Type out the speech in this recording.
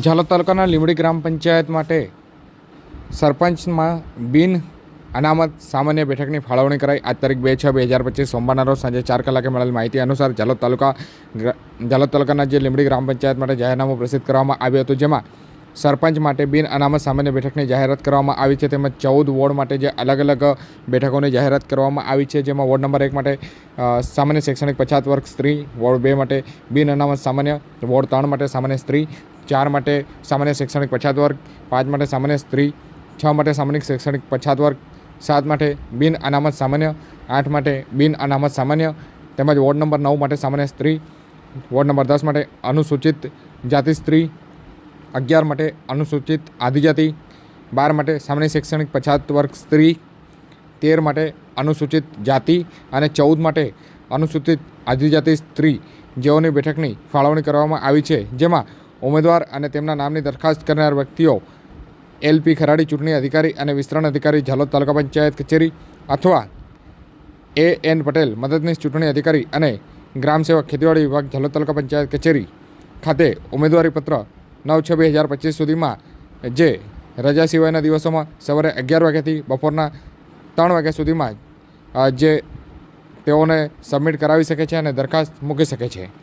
ઝાલોદ તાલુકાના લીંબડી ગ્રામ પંચાયત માટે સરપંચમાં બિન અનામત સામાન્ય બેઠકની ફાળવણી કરાઈ. આજ તારીખ બે છ બે હજાર પચીસ સોમવારના રોજ સાંજે ચાર કલાકે મળેલ માહિતી અનુસાર ઝાલોદ તાલુકા ઝાલોદ તાલુકાના જે લીંબડી ગ્રામ પંચાયત માટે જાહેરનામું પ્રસિદ્ધ કરવામાં આવ્યું હતું, જેમાં સરપંચ માટે બિન અનામત સામાન્ય બેઠકની જાહેરાત કરવામાં આવી છે, તેમજ ચૌદ વોર્ડ માટે જે અલગ અલગ બેઠકોની જાહેરાત કરવામાં આવી છે, જેમાં વોર્ડ નંબર એક માટે સામાન્ય શૈક્ષણિક પછાત વર્ગ સ્ત્રી, વોર્ડ બે માટે બિન અનામત સામાન્ય, વોર્ડ ત્રણ માટે સામાન્ય સ્ત્રી ચાર માટે સામાન્ય શૈક્ષણિક પછાત વર્ગ, પાંચ માટે સામાન્ય સ્ત્રી, છ માટે સામાન્ય શૈક્ષણિક પછાત વર્ગ, સાત માટે બિન અનામત સામાન્ય, આઠ માટે બિન અનામત સામાન્ય, તેમજ વોર્ડ નંબર નવ માટે સામાન્ય સ્ત્રી, વોર્ડ નંબર દસ માટે અનુસૂચિત જાતિ સ્ત્રી, અગિયાર માટે અનુસૂચિત આદિજાતિ, બાર માટે સામાન્ય શૈક્ષણિક પછાત વર્ગ સ્ત્રી, તેર માટે અનુસૂચિત જાતિ અને ચૌદ માટે અનુસૂચિત આદિજાતિ સ્ત્રી. જેઓની બેઠકની ફાળવણી કરવામાં આવી છે. જેમાં ઉમેદવાર અને તેમના નામની દરખાસ્ત કરનાર વ્યક્તિઓ એલપી ખરાડી ચૂંટણી અધિકારી અને વિસ્તરણ અધિકારી ઝાલોદ તાલુકા પંચાયત કચેરી અથવા એ એન પટેલ, મદદનીશ ચૂંટણી અધિકારી અને ગ્રામ સેવક ખેતીવાડી વિભાગ ઝાલોદ તાલુકા પંચાયત કચેરી ખાતે ઉમેદવારીપત્ર નવ છ બે હજાર પચીસ સુધીમાં જે રજા સિવાયના દિવસોમાં સવારે અગિયાર વાગ્યાથી બપોરના ત્રણ વાગ્યા સુધીમાં જે તેઓને સબમિટ કરાવી શકે છે અને દરખાસ્ત મૂકી શકે છે.